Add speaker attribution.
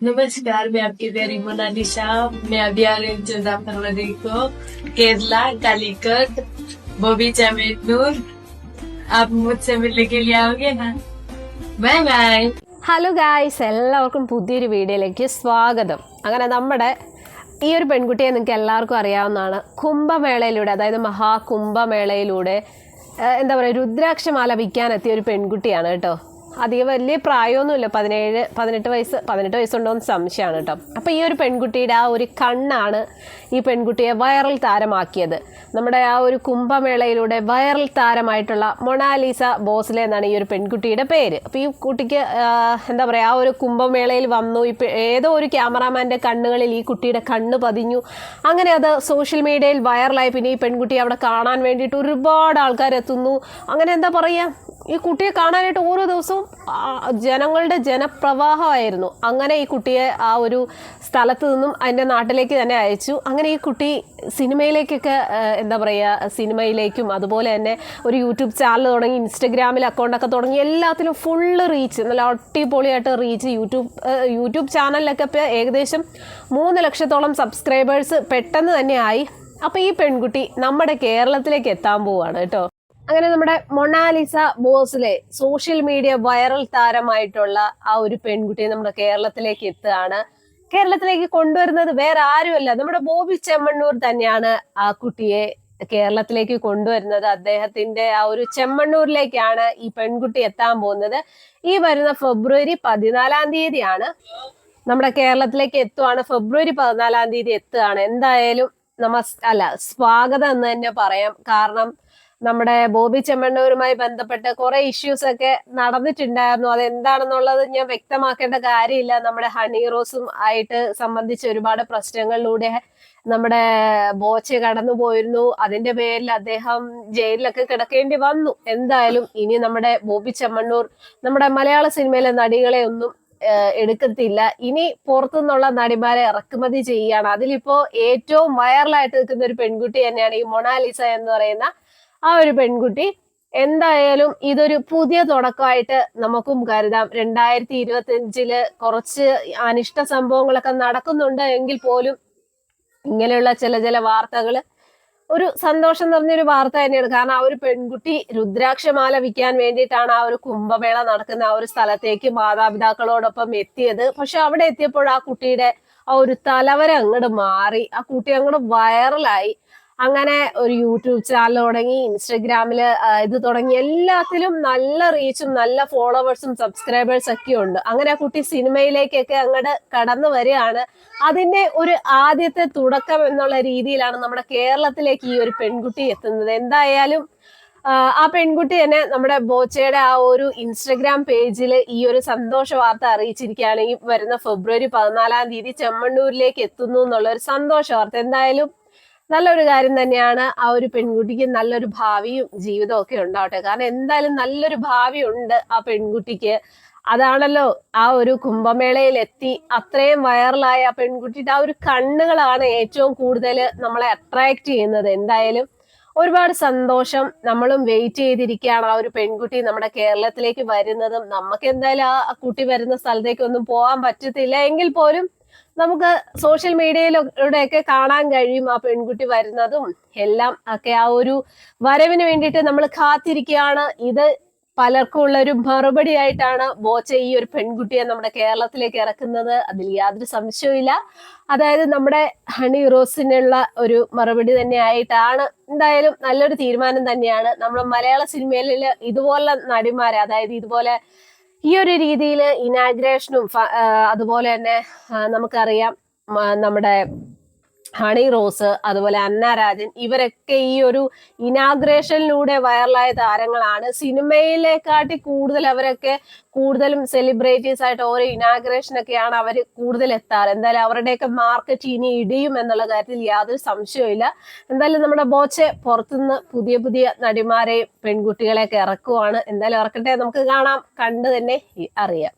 Speaker 1: नमस्कार मैं आपकी प्यारी मोनालिशा मैं अभी आ रही हूँ चौदह फरवरी को केरला कालीकट बॉबी चमेटनूर आप मुझसे मिलने के लिए आओगे ना बाय बाय
Speaker 2: ഹലോ ഗായ്സ് എല്ലാവർക്കും പുതിയൊരു വീഡിയോയിലേക്ക് സ്വാഗതം അങ്ങനെ നമ്മുടെ ഈ ഒരു പെൺകുട്ടിയെ നിങ്ങൾക്ക് എല്ലാവർക്കും അറിയാവുന്നതാണ് കുംഭമേളയിലൂടെ അതായത് മഹാകുംഭമേളയിലൂടെ ഏഹ്, എന്താ പറയുക രുദ്രാക്ഷമാല വിൽക്കാനെത്തിയ ഒരു പെൺകുട്ടിയാണ് കേട്ടോ അധികം വലിയ പ്രായമൊന്നുമില്ല. പതിനേഴ് പതിനെട്ട് വയസ്സ് പതിനെട്ട് വയസ്സുണ്ടോയെന്ന് സംശയമാണ് കേട്ടോ. അപ്പോൾ ഈ ഒരു പെൺകുട്ടിയുടെ ആ ഒരു കണ്ണാണ് ഈ പെൺകുട്ടിയെ വൈറൽ താരമാക്കിയത്. നമ്മുടെ ആ ഒരു കുംഭമേളയിലൂടെ വൈറൽ താരമായിട്ടുള്ള മൊണാലിസ ബോസ്ലെ എന്നാണ് ഈ ഒരു പെൺകുട്ടിയുടെ പേര്. അപ്പോൾ ഈ കുട്ടിക്ക് എന്താ പറയുക ആ ഒരു കുംഭമേളയിൽ വന്നു. ഇപ്പം ഏതോ ഒരു ക്യാമറാമാന്റെ കണ്ണുകളിൽ ഈ കുട്ടിയുടെ കണ്ണ് പതിഞ്ഞു. അങ്ങനെ അത് സോഷ്യൽ മീഡിയയിൽ വൈറലായി. പിന്നെ ഈ പെൺകുട്ടിയെ അവിടെ കാണാൻ വേണ്ടിയിട്ട് ഒരുപാട് ആൾക്കാർ എത്തുന്നു അങ്ങനെ എന്താ പറയുക ഈ കുട്ടിയെ കാണാനായിട്ട് ഓരോ ദിവസവും ജനങ്ങളുടെ ജനപ്രവാഹമായിരുന്നു. അങ്ങനെ ഈ കുട്ടിയെ ആ ഒരു സ്ഥലത്ത് നിന്നും അതിന്റെ നാട്ടിലേക്ക് തന്നെ അയച്ചു. അങ്ങനെ ഈ കുട്ടി സിനിമയിലേക്കൊക്കെ എന്താ പറയുക സിനിമയിലേക്കും അതുപോലെ തന്നെ ഒരു യൂട്യൂബ് ചാനൽ തുടങ്ങി ഇൻസ്റ്റഗ്രാമിൽ അക്കൗണ്ടൊക്കെ തുടങ്ങി എല്ലാത്തിലും ഫുള്ള് റീച്ച് നല്ല അടിപൊളിയായിട്ട് റീച്ച് യൂട്യൂബ് യൂട്യൂബ് ചാനലിലൊക്കെ ഇപ്പോൾ ഏകദേശം മൂന്ന് ലക്ഷത്തോളം സബ്സ്ക്രൈബേഴ്സ് പെട്ടെന്ന് തന്നെ ആയി. അപ്പോൾ ഈ പെൺകുട്ടി നമ്മുടെ കേരളത്തിലേക്ക് എത്താൻ പോവുകയാണ് കേട്ടോ. അങ്ങനെ നമ്മുടെ Monalisa Bhosle social media viral താരമായിട്ടുള്ള ആ ഒരു പെൺകുട്ടിയെ നമ്മുടെ കേരളത്തിലേക്ക് എത്തുകയാണ്. കേരളത്തിലേക്ക് കൊണ്ടുവരുന്നത് വേറെ ആരുമല്ല നമ്മുടെ ബോബി ചെമ്മണ്ണൂർ തന്നെയാണ് ആ കുട്ടിയെ കേരളത്തിലേക്ക് കൊണ്ടുവരുന്നത്. അദ്ദേഹത്തിന്റെ ആ ഒരു ചെമ്മണ്ണൂരിലേക്കാണ് ഈ പെൺകുട്ടി എത്താൻ പോകുന്നത്. ഈ വരുന്ന ഫെബ്രുവരി പതിനാലാം തീയതിയാണ് നമ്മുടെ കേരളത്തിലേക്ക് എത്തുവാണ്. ഫെബ്രുവരി പതിനാലാം തീയതി എത്തുകയാണ്. എന്തായാലും നമസ് അല്ല സ്വാഗതം എന്ന് തന്നെ പറയാം. കാരണം നമ്മുടെ ബോബി ചെമ്മണ്ണൂരുമായി ബന്ധപ്പെട്ട് കുറെ ഇഷ്യൂസ് ഒക്കെ നടന്നിട്ടുണ്ടായിരുന്നു. അതെന്താണെന്നുള്ളത് ഞാൻ വ്യക്തമാക്കേണ്ട കാര്യമില്ല. നമ്മുടെ ഹണി റോസും ആയിട്ട് സംബന്ധിച്ച് ഒരുപാട് പ്രശ്നങ്ങളിലൂടെ നമ്മുടെ ബോച്ചെ കടന്നു പോയിരുന്നു. അതിന്റെ പേരിൽ അദ്ദേഹം ജയിലിലൊക്കെ കിടക്കേണ്ടി വന്നു. എന്തായാലും ഇനി നമ്മുടെ ബോബി ചെമ്മണ്ണൂർ നമ്മുടെ മലയാള സിനിമയിലെ നടികളെ ഒന്നും എടുക്കത്തില്ല. ഇനി പുറത്തുനിന്നുള്ള നടിമാരെ ഇറക്കുമതി ചെയ്യുകയാണ്. അതിലിപ്പോ ഏറ്റവും വൈറലായിട്ട് നിൽക്കുന്ന ഒരു പെൺകുട്ടി തന്നെയാണ് ഈ മൊണാലിസ എന്ന് പറയുന്ന ആ ഒരു പെൺകുട്ടി എന്തായാലും ഇതൊരു പുതിയ തുടക്കമായിട്ട് നമുക്കും കരുതാം. രണ്ടായിരത്തി ഇരുപത്തി അഞ്ചിൽ കുറച്ച് അനിഷ്ട സംഭവങ്ങളൊക്കെ നടക്കുന്നുണ്ട് എങ്കിൽ പോലും ഇങ്ങനെയുള്ള ചില ചില വാർത്തകൾ ഒരു സന്തോഷം നിറഞ്ഞൊരു വാർത്ത തന്നെയാണ്. കാരണം ആ ഒരു പെൺകുട്ടി രുദ്രാക്ഷമാല വിൽക്കാൻ വേണ്ടിയിട്ടാണ് ആ ഒരു കുംഭമേള നടക്കുന്ന ആ ഒരു സ്ഥലത്തേക്ക് മാതാപിതാക്കളോടൊപ്പം എത്തിയത്. പക്ഷെ അവിടെ എത്തിയപ്പോൾ ആ കുട്ടിയുടെ ആ ഒരു തലവര അങ്ങോട്ട് മാറി. ആ കുട്ടി അങ്ങോട്ട് വൈറലായി. അങ്ങനെ ഒരു യൂട്യൂബ് ചാനൽ തുടങ്ങി ഇൻസ്റ്റഗ്രാമിൽ ഇത് തുടങ്ങി. എല്ലാത്തിലും നല്ല റീച്ചും നല്ല ഫോളോവേഴ്സും സബ്സ്ക്രൈബേഴ്സ് ഒക്കെ ഉണ്ട്. അങ്ങനെ ആ കുട്ടി സിനിമയിലേക്കൊക്കെ അങ്ങോട്ട് കടന്നു വരികയാണ്. അതിന്റെ ഒരു ആദ്യത്തെ തുടക്കം എന്നുള്ള രീതിയിലാണ് നമ്മുടെ കേരളത്തിലേക്ക് ഈ ഒരു പെൺകുട്ടി എത്തുന്നത്. എന്തായാലും ആ പെൺകുട്ടി തന്നെ നമ്മുടെ ബോച്ചയുടെ ആ ഒരു ഇൻസ്റ്റഗ്രാം പേജിൽ ഈ ഒരു സന്തോഷ വാർത്ത അറിയിച്ചിരിക്കുകയാണ്. ഈ വരുന്ന ഫെബ്രുവരി പതിനാലാം തീയതി ചെമ്മണ്ണൂരിലേക്ക് എത്തുന്നു എന്നുള്ള ഒരു സന്തോഷ വാർത്ത. എന്തായാലും നല്ലൊരു കാര്യം തന്നെയാണ് ആ ഒരു പെൺകുട്ടിക്ക് നല്ലൊരു ഭാവിയും ജീവിതവും ഒക്കെ ഉണ്ടാവട്ടെ. കാരണം എന്തായാലും നല്ലൊരു ഭാവി ഉണ്ട് ആ പെൺകുട്ടിക്ക്. അതാണല്ലോ ആ ഒരു കുംഭമേളയിൽ എത്തി അത്രയും വൈറലായ ആ പെൺകുട്ടിയുടെ ആ ഒരു കണ്ണുകളാണ് ഏറ്റവും കൂടുതൽ നമ്മളെ അട്രാക്ട് ചെയ്യുന്നത്. എന്തായാലും ഒരുപാട് സന്തോഷം നമ്മളും വെയിറ്റ് ചെയ്തിരിക്കുകയാണ് ആ ഒരു പെൺകുട്ടി നമ്മുടെ കേരളത്തിലേക്ക് വരുന്നതും. നമുക്ക് എന്തായാലും ആ കുട്ടി വരുന്ന സ്ഥലത്തേക്ക് ഒന്നും പോകാൻ പറ്റത്തില്ല. എങ്കിൽ പോലും നമുക്ക് സോഷ്യൽ മീഡിയയിലൂടെയൊക്കെ കാണാൻ കഴിയും ആ പെൺകുട്ടി വരുന്നതും എല്ലാം ഒക്കെ ആ ഒരു വരവിന് വേണ്ടിയിട്ട് നമ്മൾ കാത്തിരിക്കുകയാണ്. ഇത് പലർക്കും ഉള്ള ഒരു മറുപടി ആയിട്ടാണ് ബോച്ച ഈ ഒരു പെൺകുട്ടിയെ നമ്മുടെ കേരളത്തിലേക്ക് ഇറക്കുന്നത്. അതിൽ യാതൊരു സംശയവുമില്ല. അതായത് നമ്മുടെ ഹണി റോസിനുള്ള ഒരു മറുപടി തന്നെ ആയിട്ടാണ് എന്തായാലും നല്ലൊരു തീരുമാനം തന്നെയാണ്. നമ്മുടെ മലയാള സിനിമയിൽ ഇതുപോലെ നടിമാരെ അതായത് ഇതുപോലെ ഈ ഒരു രീതിയിൽ ഇനാഗ്രേഷനും അതുപോലെ തന്നെ നമുക്കറിയാം നമ്മുടെ ഹണി റോസ് അതുപോലെ അന്ന രാജൻ ഇവരൊക്കെ ഈ ഒരു ഇനാഗ്രേഷനിലൂടെ വൈറലായ താരങ്ങളാണ്. സിനിമയിലേക്കാട്ടി കൂടുതൽ അവരൊക്കെ കൂടുതലും സെലിബ്രിറ്റീസ് ആയിട്ട് ഓരോ ഇനാഗ്രേഷൻ ഒക്കെയാണ് അവർ കൂടുതൽ എത്താറ്. എന്തായാലും അവരുടെയൊക്കെ മാർക്കറ്റ് ഇനി ഇടിയും എന്നുള്ള കാര്യത്തിൽ യാതൊരു സംശയവുമില്ല എന്തായാലും നമ്മുടെ ബോച്ചെ പുറത്തുനിന്ന് പുതിയ പുതിയ നടിമാരെയും പെൺകുട്ടികളെയൊക്കെ ഇറക്കുവാണ്. എന്തായാലും ഇറക്കട്ടെ നമുക്ക് കാണാം. കണ്ടു തന്നെ അറിയാം.